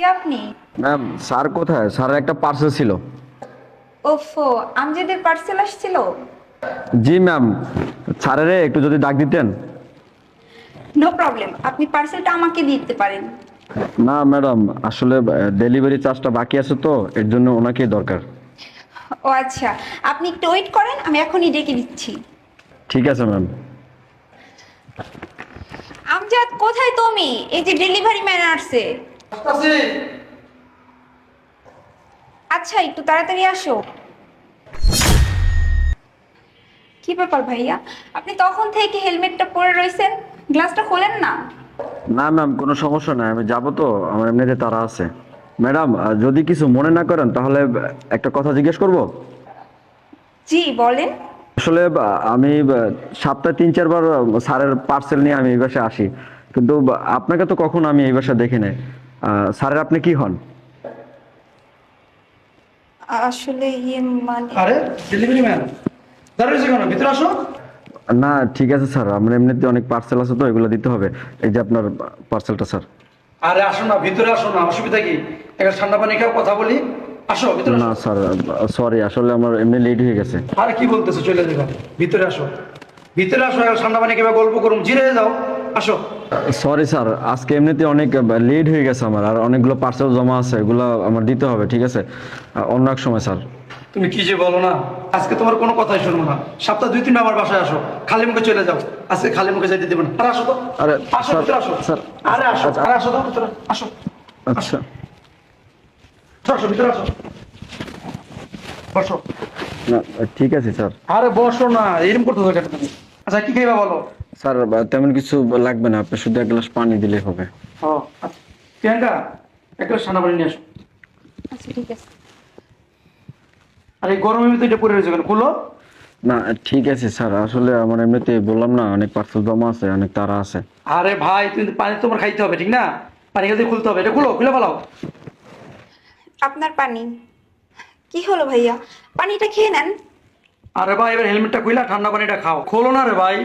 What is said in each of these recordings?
কে আপনি? Ma'am sir কোথায়? স্যারের একটা পার্সেল ছিল। ওফো আমজেদের পার্সেল আসছিল? জি ম্যাম। স্যারেরে একটু যদি ডাক দিতেন। নো প্রবলেম আপনি পার্সেলটা আমাকে দিতে পারেন। না ম্যাডাম আসলে ডেলিভারি চার্জটা বাকি আছে তো এর জন্য ওনাকেই দরকার। ও আচ্ছা আপনি একটু ওয়েট করেন আমি এখনই ডেকে দিচ্ছি। ঠিক আছে ম্যাম। আমজাদ কোথায় তুমি? এই যে ডেলিভারি ম্যান আসছে। আচ্ছা একটু তাড়াতাড়ি আসো। কি ব্যাপার ভাইয়া? আপনি তখন থেকে হেলমেটটা পরে রয়েছেন? গ্লাসটা খোলেন না? না ম্যাম কোনো সমস্যা নাই আমি যাব তো আমার এমনিতে তারা আছে। ম্যাডাম যদি কিছু মনে না করেন তাহলে একটা কথা জিজ্ঞেস করব? জি বলেন। আসলে আমি সপ্তাহে তিন চারবার স্যারের পার্সেল নিয়ে আমি এই বাসায় আসি। কিন্তু আপনাকে তো কখনো আমি এই বাসায় দেখি নাই। স্যারের আপনি কি হন? আসলে ইয়ে মানে আরে ডেলিভারি ম্যান দাঁড়িয়ে রয়েছে কেন ভিতরে আসো। না ঠিক আছে স্যার আমার এমনিতে অনেক পার্সেল আছে তো এগুলো দিতে হবে। এই যে আপনার পার্সেলটা স্যার। আরে আসো না ভিতরে আসো না অসুবিধা কি? একটা ঠান্ডা পানি খাও কথা বলি। আসো ভিতরে না স্যার সরি আসলে আমার এমনি লেট হয়ে গেছে। আরে কি বলতেছো? চলে যাবে। ভিতরে আসো। ভিতরে আসো একটা ঠান্ডা পানি খেয়ে গল্প করুন জিরে যাও। আসো। সরি স্যার আজকে এমনিতে অনেক লেট হয়ে গেছে আমার আর অনেকগুলো পার্সেল জমা আছে এগুলো আমার দিতে হবে ঠিক আছে? অন্য এক সময় স্যার তুমি কি যে বলো না আজকে তোমার কোনো কথাই শুনব না। সপ্তাহ দুই তিনটা আমার বাসায় আসো খালি মুখে চলে যাও। আজকে খালি মুখে যাইতে দেবো না। আরে আসো তো। আরে, আসো স্যার, আসো। স্যার, আরে আসো আচ্ছা। আরে আসো তো ভিতরে। আসো। আচ্ছা। আসো, ভিতরে আসো। বসো। না ঠিক আছে স্যার আরে বসো না এরকম করতে হবে আচ্ছা কি খাইবা বলো? স্যার তেমন কিছু লাগবে না আপনি শুধু এক গ্লাস পানি দিলেই হবে। ও আচ্ছা। প্রিয়াঙ্কা এক গ্লাস ঠান্ডা পানি নিয়ে আসো আচ্ছা ঠিক আছে। আর এই গরমের ভিতরে এটা পরে রয়েছে কেন? খুলো না ঠিক আছে স্যার। আসলে আমার এমনিতে বললাম না অনেক পার্সেল জমা আছে অনেক তারা আছে। আরে ভাই তুমি তো পানি তোমার খাইতে হবে ঠিক না? পানি খাইতে খুলতে হবে। এটা খুলো খুলে ফেলাও। আপনার পানি। কি হলো ভাইয়া? পানিটা খেয়ে নেন। আরে ভাই এবার হেলমেটটা খুইলা ঠান্ডা পানিটা খাও। খোলো না রে ভাই।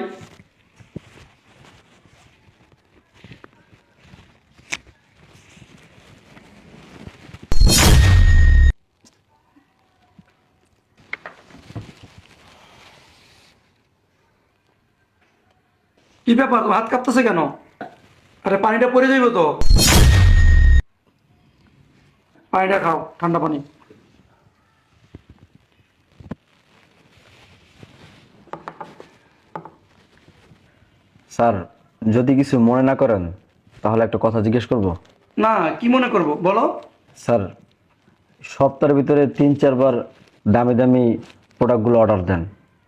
কি ব্যাপার? হাত কাঁপতেছে কেন? আরে পানিটা পড়ে যাইব তো। পানিটা খাও ঠান্ডা পানি। স্যার যদি কিছু মনে না করেন তাহলে একটা কথা জিজ্ঞেস করব। না কি মনে করব? বলো। স্যার সপ্তাহের ভিতরে তিন চারবার দামি দামি প্রোডাক্টগুলো অর্ডার দেন।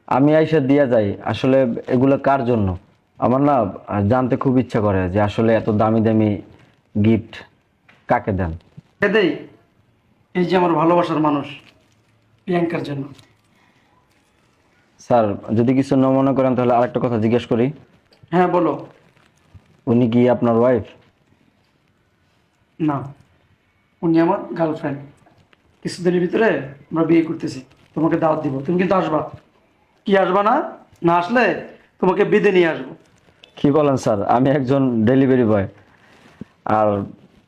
আমি আইসা দিয়া যাই আসলে এগুলো কার জন্য? আমার না জানতে খুব ইচ্ছা করে যে আসলে এত দামি দামি গিফট কাকে দেন? এদেই এই যে আমার ভালোবাসার মানুষ প্রিয়াঙ্কার জন্য। স্যার যদি কিছু না মনে করেন তাহলে আরেকটা কথা জিজ্ঞেস করি। হ্যাঁ বলো। উনি কি আপনার ওয়াইফ না উনি আমার গার্লফ্রেন্ড কিছুদিনের ভিতরে আমরা বিয়ে করতেছি তোমাকে দাওয়াত দিব। তুমি কিন্তু আসবা। কি আসবা না? না আসলে তোমাকে বিদে নিয়ে আসব। কি বলেন স্যার? আমি একজন ডেলিভারি বয় আর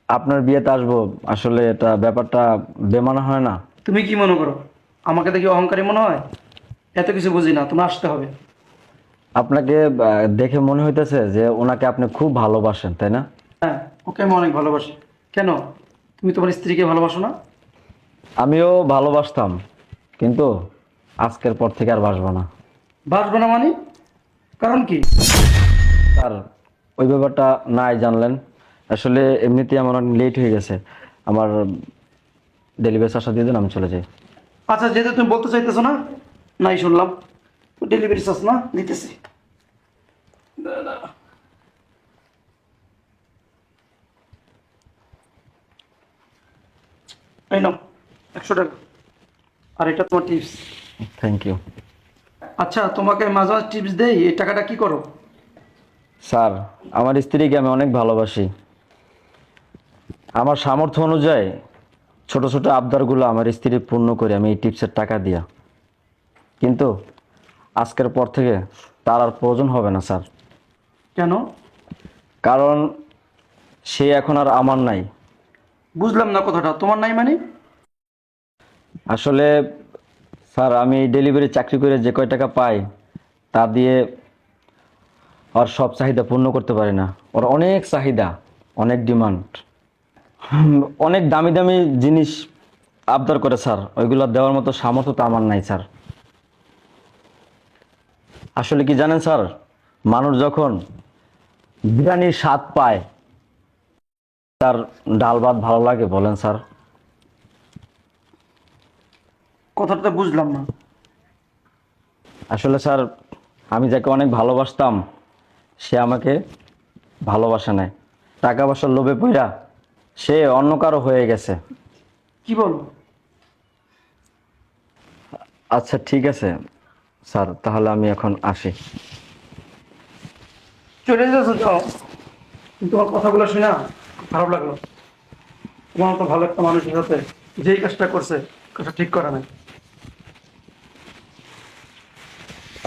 আপনার বিয়েতে আসব আসলে এটা ব্যাপারটা বেমানা হয় না। তুমি কি মনে করো? আমাকে দেখি অহংকারী মনে হয়? এত কিছু বুঝি না তুমি আসতে হবে। আপনাকে আহ, দেখে মনে হইতেছে যে ওনাকে আপনি খুব ভালোবাসেন তাই না? হ্যাঁ ওকে আমি অনেক ভালোবাসি। কেন? তুমি তোমার স্ত্রীকে ভালোবাসো না? আমিও ভালোবাসতাম কিন্তু আজকের পর থেকে আর বাসবো না। বাসবো না মানে? কারণ কি? স্যার ওই ব্যাপারটা নাই জানলেন। আসলে এমনিতেই আমার অনেক লেট হয়ে গেছে। আমার ডেলিভারি চার্জটা দিয়ে দেন আমি চলে যাই। আচ্ছা যেহেতু তুমি বলতে চাইতেছো না নাই শুনলাম। ডেলিভারি চার্জ না দিতেছি। এই নাও একশো টাকা। আর এটা তোমার টিপস থ্যাংক ইউ আচ্ছা তোমাকে মাঝে মাঝে টিপস দেই এই টাকাটা কি করো? স্যার আমার স্ত্রীকে আমি অনেক ভালোবাসি। আমার সামর্থ্য অনুযায়ী ছোট ছোট আবদারগুলো আমার স্ত্রী পূর্ণ করে আমি এই টিপসের টাকা দিয়া। কিন্তু আজকের পর থেকে তার আর প্রয়োজন হবে না স্যার। কেন? কারণ সে এখন আর আমার নাই। বুঝলাম না কথাটা তোমার নাই মানে? আসলে স্যার আমি ডেলিভারি চাকরি করে যে কয় টাকা পাই তা দিয়ে আর সব চাহিদা পূর্ণ করতে পারি না। ওর অনেক চাহিদা অনেক ডিমান্ড অনেক দামি দামি জিনিস আবদার করে স্যার। ওইগুলো দেওয়ার মতো সামর্থ্য তো আমার নাই স্যার। আসলে কি জানেন স্যার? মানুষ যখন বিরিয়ানির স্বাদ পায় তার ডাল ভাত ভালো লাগে বলেন স্যার। কথাটা বুঝলাম না। আসলে স্যার আমি যাকে অনেক ভালোবাসতাম সে আমাকে ভালোবাসে নাই। টাকা পয়সার লোভে পইরা সে অন্য কারও হয়ে গেছে। কি বলো? আচ্ছা ঠিক আছে স্যার তাহলে আমি এখন আসি। চলে যাচ্ছ যাও কিন্তু তোমার কথাগুলো শুনে খারাপ লাগল। তোমার তো ভালো একটা মানুষের সাথে যেই কাজটা করছে কাজটা ঠিক করে নাই।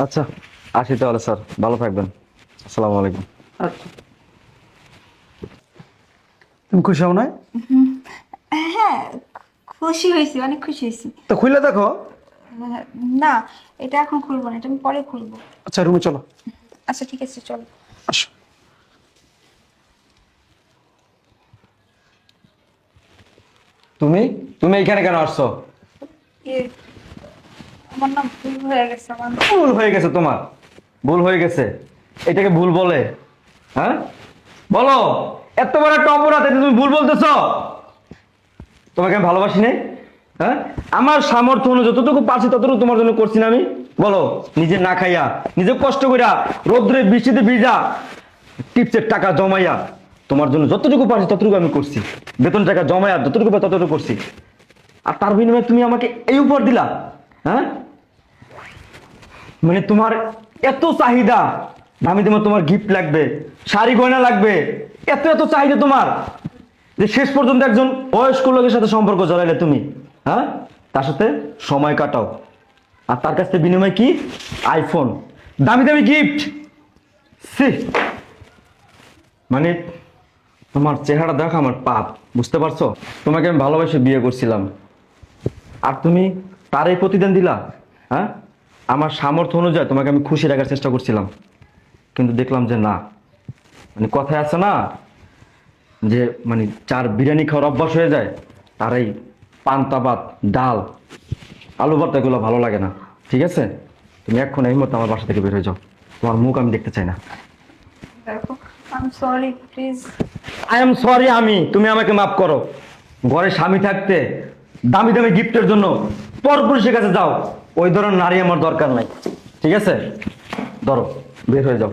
আচ্ছা আসি তাহলে স্যার ভালো থাকবেন। আসসালামু আলাইকুম। আচ্ছা তুমি খুশি হও না হ্যাঁ খুশি হয়েছি অনেক খুশি হয়েছি। তো খুলে দেখো। না এটা এখন খুলবো না এটা আমি পরে খুলবো। আচ্ছা রুমে চলো। আচ্ছা ঠিক আছে চলো। আসো। তুমি? তুমি এখানে কেন আসছো? আমার না ভুল হয়ে গেছে আমার ভুল হয়ে গেছে তোমার। ভুল হয়ে গেছে। এটাকে ভুল বলে। হ্যাঁ? বলো, এত বড় একটা অপরাধ, এটা তুমি ভুল বলতেছ। তোমাকে আমি ভালোবাসি নাই হ্যাঁ? আমার সামর্থ্য অনুযায়ী যতটুকু পারছি ততটুকু তোমার জন্য করছি না আমি। বলো, নিজে না খাইয়া, নিজে কষ্ট কইরা, রোদ্রে বৃষ্টিতে ভিজা, টিপসের টাকা জমাইয়া, তোমার জন্য যতটুকু পারছি ততটুকু আমি করছি। বেতন টাকা জমাইয়া যতটুকু পারি ততটুকু করছি। আর তার বিনিময়ে তুমি আমাকে এই উপর দিলা। হ্যাঁ? মানে তোমার এত চাহিদা দামি তোমার তোমার গিফট লাগবে, শাড়ি, গয়না লাগবে, এত এত চাহিদা তোমার। যে শেষ পর্যন্ত একজন বয়স্ক লোকের সাথে সম্পর্ক জড়াইলে তুমি হ্যাঁ? তার সাথে সময় কাটাও। আর তার কাছ থেকে বিনিময় কি? আইফোন দামি দামি গিফট সি মানে তোমার চেহারা দেখো আমার পাপ, বুঝতে পারছ? তোমাকে আমি ভালোবেসে বিয়ে করছিলাম। আর তুমি তারই প্রতিদান দিলা হ্যাঁ? আমার সামর্থ্য অনুযায়ী তোমাকে আমি খুশি রাখার চেষ্টা করছিলাম। কিন্তু দেখলাম যে না। মানে কথায় আছে না যে মানে চার বিরিয়ানি খাওয়ার অভ্যাস হয়ে যায় তার এই পান্তা ভাত ডাল আলু ভর্তা এগুলো ভালো লাগে না। ঠিক আছে? তুমি এখন এই মতো আমার বাসা থেকে বের হয়ে যাও। তোমার মুখ আমি দেখতে চাই না। Sorry please I am sorry আমি। তুমি আমাকে মাফ করো। ঘরে স্বামী থাকতে দামি দামি গিফটের জন্য পরপুরুষের কাছে যাও। ওই ধরনের নারী আমার দরকার নাই। ঠিক আছে? ধরো। বের হয়ে যাও।